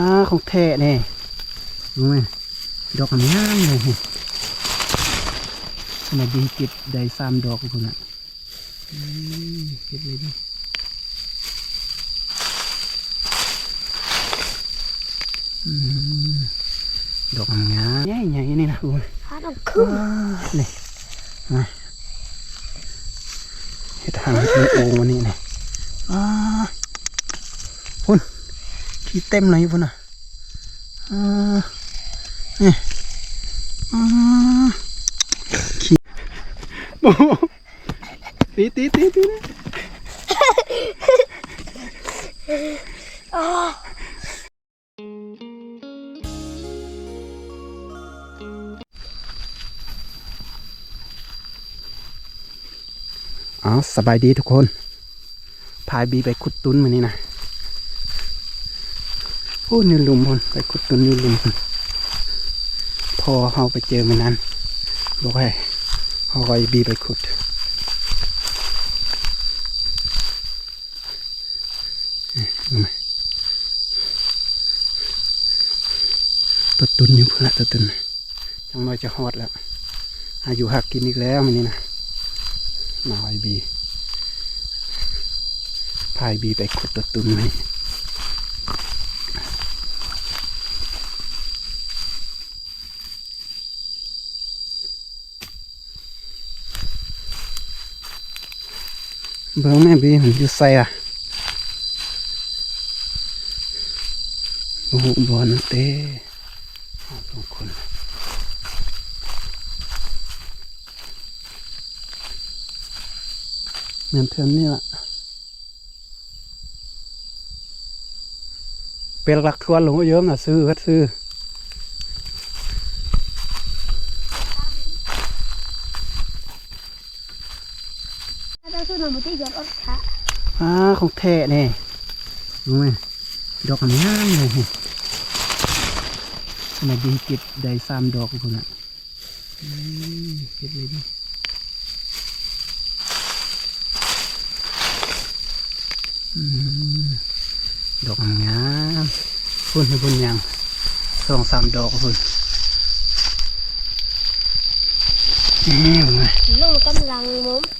อ่าของแท้เนี่ยรู้ไหมดอกงามๆเลยขนาดดีเก็บได้สามดอกคุณอะอืมเก็บเลยดิอืมดอกงามใหญ่ๆนี่นะคุณพาดอกขึ้นว้านี่มาเห็ดทางเป็นโอ่งวันนี้นี่อ่าพุ่น ขี้เต็มเลยพุ่นอะอ่านี่อ่าขี้โอ้ตีตีตีตีนะอ๋ออ๋อสบายดีทุกคน พายบีไปขุดตุ้นมานี่นะ โอ้นี่ลุมพนไปขุดต้นนี่ลุมพนพอเขาไปเจอมันนั้น บอกให้เขาไปบีไปขุดตัวตุนอยู่เพื่อนละตัวตุนจังน้อยจะฮอดแล้วอายุหักกินอีกแล้วมันนี่นะมาไอบีพายบีไปขุดตัวตุนไหม เบิ่งแม่บีมันอยู่ใส่อะโอ้โหบอลเต้เอาสองคนเหมือนเทอมนี่แหละเป็นหลักทวนหลวงพ่อเยิ้มน่ะซื้อก็ซื้อ ถ้าต้องขึ้นมาไม่ได้ยอดอดขาอ่าของแท้เนี่ยรู้ไหมดอกงามเลยขนาดดีเก็บได้สามดอกคุณอะอืมเก็บเลยดิอืมดอกงามพุ่นให้พุ่นยังสองสามดอกพุ่นนี่เป็นไงลูกกำลังมุมลูกมุมพอได้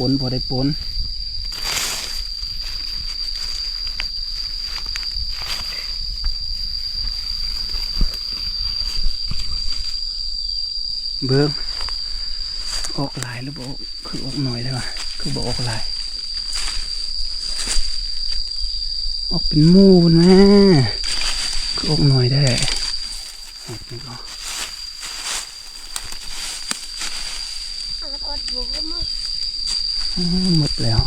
ปนพอได้ปนเบิ้งออกหลายหรือบอกคือออกหน่อยได้ปะ คือบอกออกหลายออกเป็นหมูนแม่คือออกหน่อยได้ออกนี่ก็อาดอดบุกมาอ้าวหมดแล้ว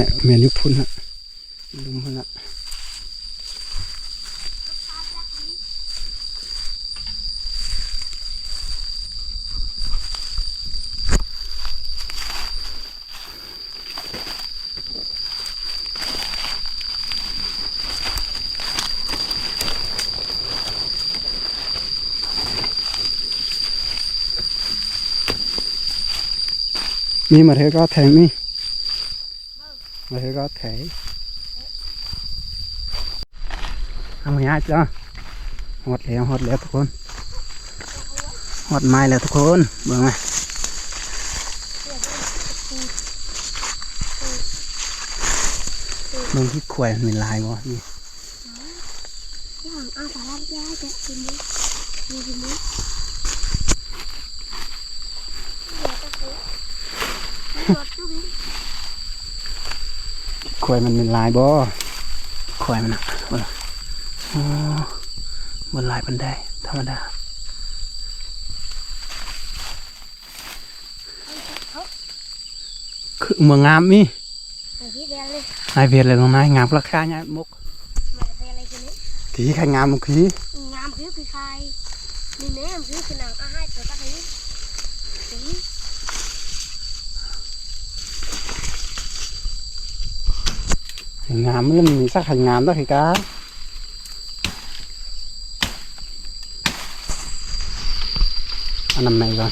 แหละเมียนยุพุนฮะลุมพุนฮะมีมาเทก็แทงนี่มาเทก็แทงทำง่ หอดไม้แล้วทุกคนเบิ่งไหมเบิ่งที่ขวายมันมีลายวะนี่อย่างอาสาลับยาจะกินมั้ยมีกินมั้ยยอดจุ๊บ ขวายมันมีลายบ่ขวายมันอะเบิ่งอ๋อบนลายบันไดธรรมดาคือเมืองงามมีไอ้พี่แดงเลยนายเวียดเลยลงนายงามราคาเนี่ยมกขี่ใครงามลูกขี่งามคือคือใครนี่แน่คือคือหนังอาให้ตัวตานี้นี่ งามมันมีสักไข่งามด้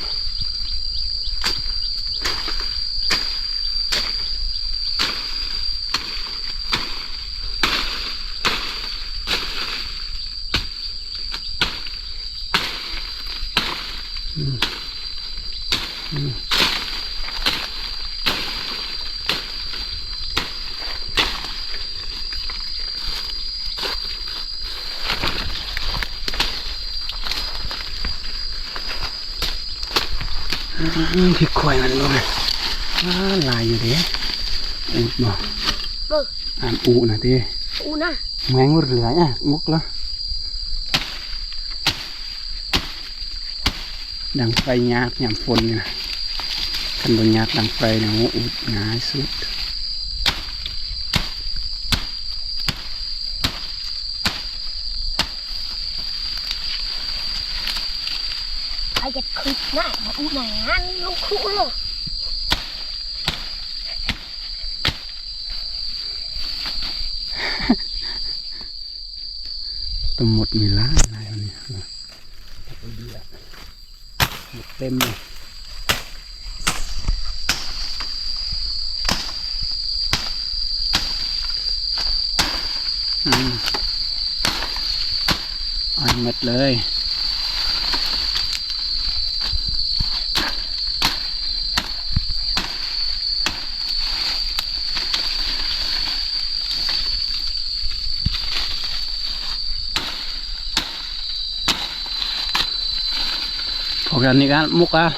วยกาอันนั้นไหนก่อนอืมที่คอยมันด้วยลายอยู่เด้อูดบ่บ่อ่านอูนะที่อูนะแมงเหลืออะมุกแล้วดังไฟยากยามฝนนี่นะคันบนยากดังไฟเนี่ยโอ้อุดง่ายสุด ใครจะคึก ง่ายมาอูหนังลูกคู่เลยต้มหมดมีล้านอะไรวันนี้หมดเต็มเลยอืมเอ่อนหมดเลย organikan muka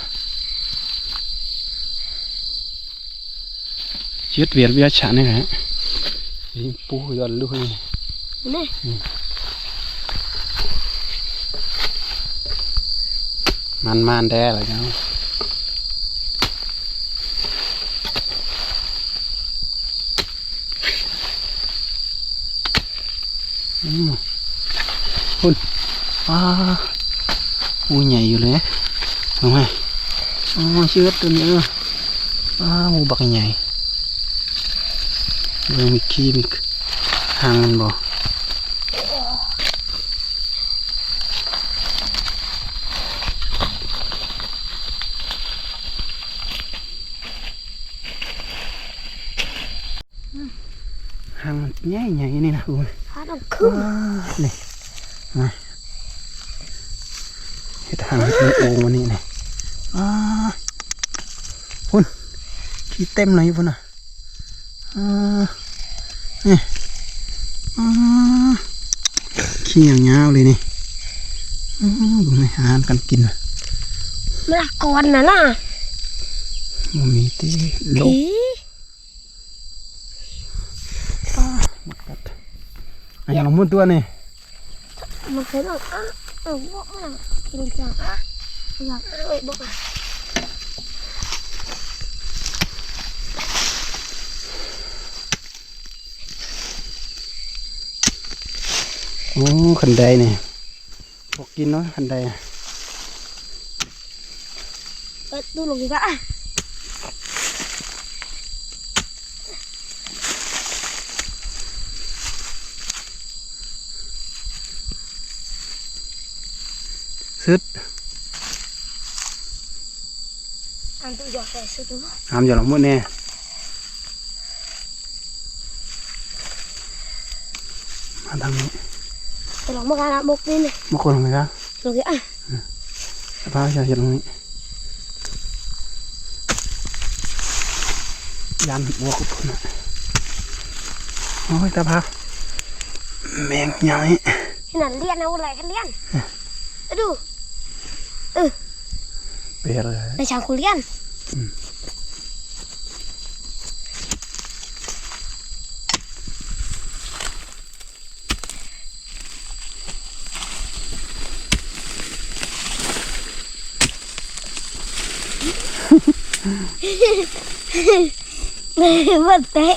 chết việt việt chả này hả đi pu giòn luôn นี่ man man đe là nhau Ừ. Hôn. À. Ui nhảy vô đấy. Đúng không? Ồ, chưa hết tôi nữa. À, mua bạc nhảy. Rồi mình kia mình hàng mình bỏ. หางมันใหญ่ใหญ่ๆนี่นะคุณพาต้องคึ้งนี่มาเห็ดหางเห็ดมันโอ่งวันนี้นี่ อ่าคุณขี้เต็มเลยพุ่นอะอ่านี่อ่าขี้ยาวๆเลยนี่อือดูในอาหารกันกินอะมันละก่อนนะล่ะมันมีที่ลผีหมดกัดอันอย่างละมุนตัวนี่มันเคยต้องอะเออบอกมากินจังอะอยากเอ้ยบอกอะ โอ้ขันไดนี่พวกกินเนาะขันไดอะเปิดดูลงดีกว่าอะซึดอันตัวหยอดใส่สุดตัวหามอย่างละมุนเนี่ยมาทางนี้จะ ลองมาการะบกนี่เนี่ยมาคนลงไหมครับลงดีอะสภาพจะเห็นตรงนี้ยันหัวกุบพุ่นอะโอ้ยตาพาแมงใหญ่ที่นั่นเลี้ยนเอาอะไรกันเลี้ยนไปดูเปรียเลยในชาวคุเลี้ยน Mất té.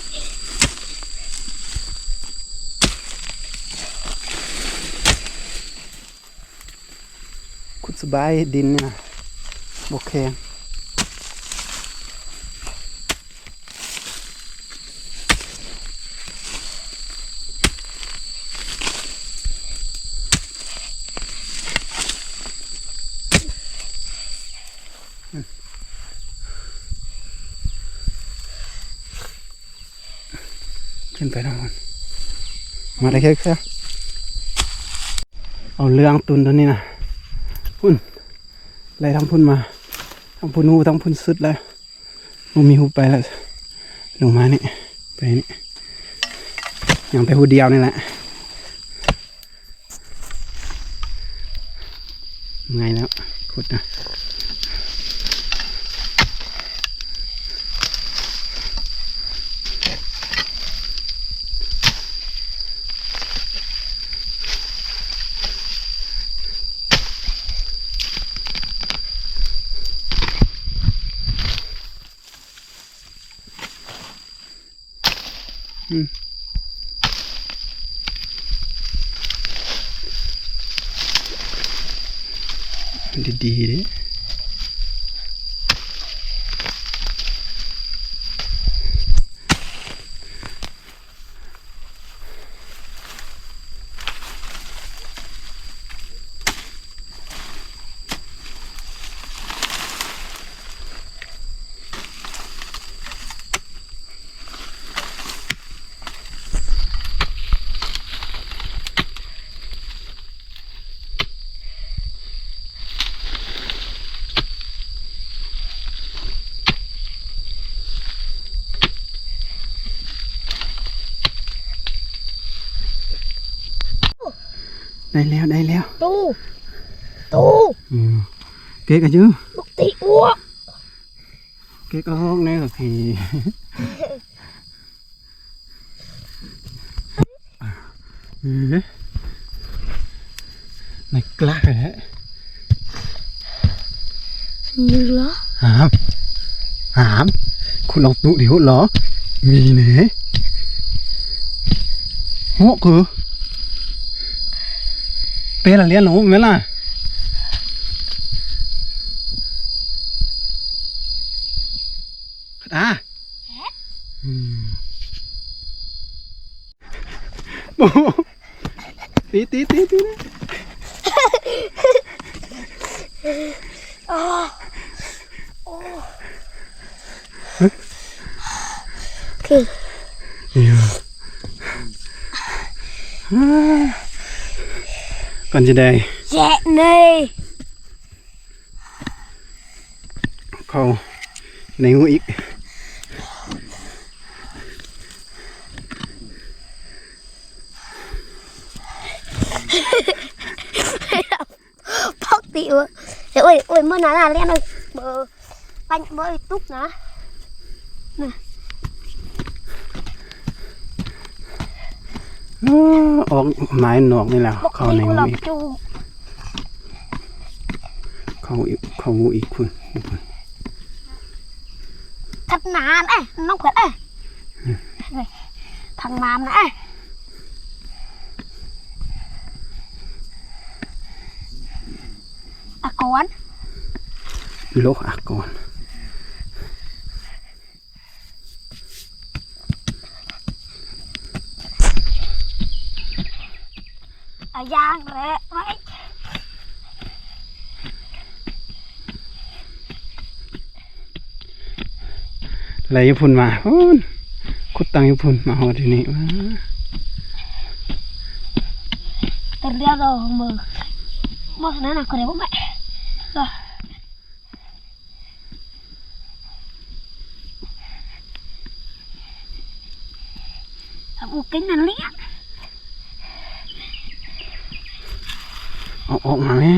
Cũng bay đi nè ok มาได้แค่แค่เอาเรื่องตุนตัวนี้นะพุ่นไล่ทั้งพุ่นมาทั้งพุ่นหูทั้งพุ่นสุดแล้วมันมีหูไปแล้วลงมานี่ไปนี่ยังไปหูเดียวนี่แหละไงแล้วขุดนะ ดีๆ ได้แล้วได้แล้ว ตู้ตู้อืมเก๊กอะ chứ ปกติอ้วกเก๊กก็ห้องนี่ก็คือ ừ này clac rồi đấy มีเหรอหามหามคุณล องตุเดี๋ยวเหรอมีเนี่ ยหัวคือเป็นอะไรเลี้ยงหนูไหมล่ะอะ อืมโอ้โหตีตีตีตีนะ คือ อยู่ก่อนจะได้ แย่เนย เข้าในหูอีก ปกติเว้ยเดี๋ยวเอ้ยเอ้ยเมื่อนั้นน่ะเรียนเลยเบอร์ปันเบอร์ไอ้ตุ๊กนะ อ้อออกไม้หนอกนี่แหละ ปก เข้า ติ ใน กู หู หลับ อีก จู เข้าอีกเข้าหูอีกคุณคุณ ทัดนานเอ้ยน้องเขวัญเอ้ยทางน้ำนะเอ้ยอะกอน โลกอากร อ ะยางแหละไว้อะไรญี่ปุ่นมาโอ้ยขุดตังญี่ปุ่นมาหอที่นี่ว้าแต่เรียกเรามือเมื่อนั้นน่ะคนเดียวไม่เหรอทำอุกกินนั่นเลี้ยง ออกมาแม่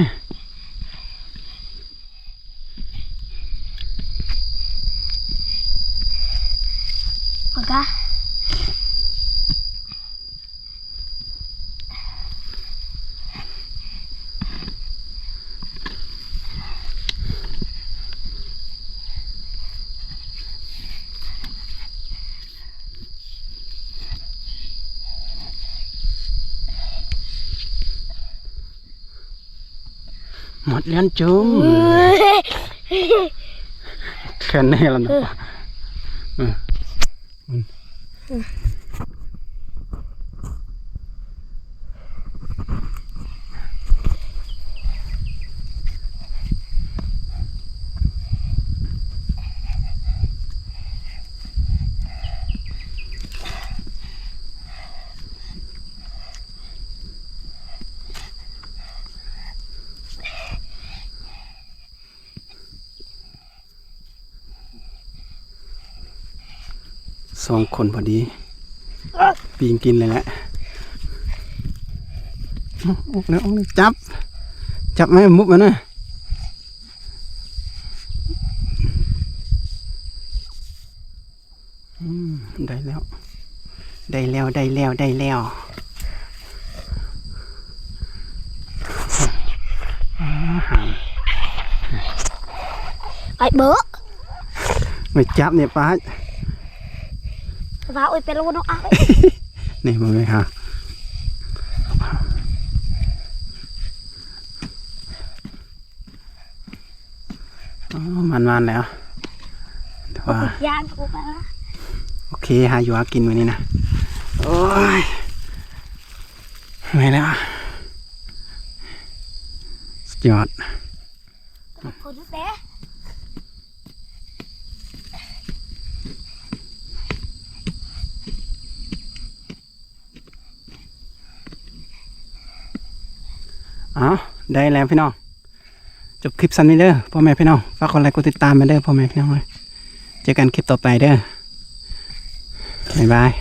หมดเลี้ยนจุ้มแค่นี้แล้วนะปะเอออืม สองคนพอดี ปีงกินเลยแหละออกแล้วออกแล้วจับ จับไหมมุกมันนะได้แล้ว ได้แล้วได้แล้วได้แล้วอาหารไอ้เบอไม่จับเนี่ยป้า vào ơi pe luôn nó ai นี่มึงเลยค่ะอ๋อมันมันๆแล้วแต่ว่า gian của bà โอเคหาอยู่หากินวันนี้นะ โอ้ยไม่แล้วสุดยอด cô đứa bé อาได้แล้วพี่น้องจบคลิปสั้นนี้เด้อพ่อแม่พี่น้องฝากกดไลค์กดติดตามมาเด้อพ่อแม่พี่น้องเลยเจอกันคลิปต่อไปเด้อบ๊ายบาย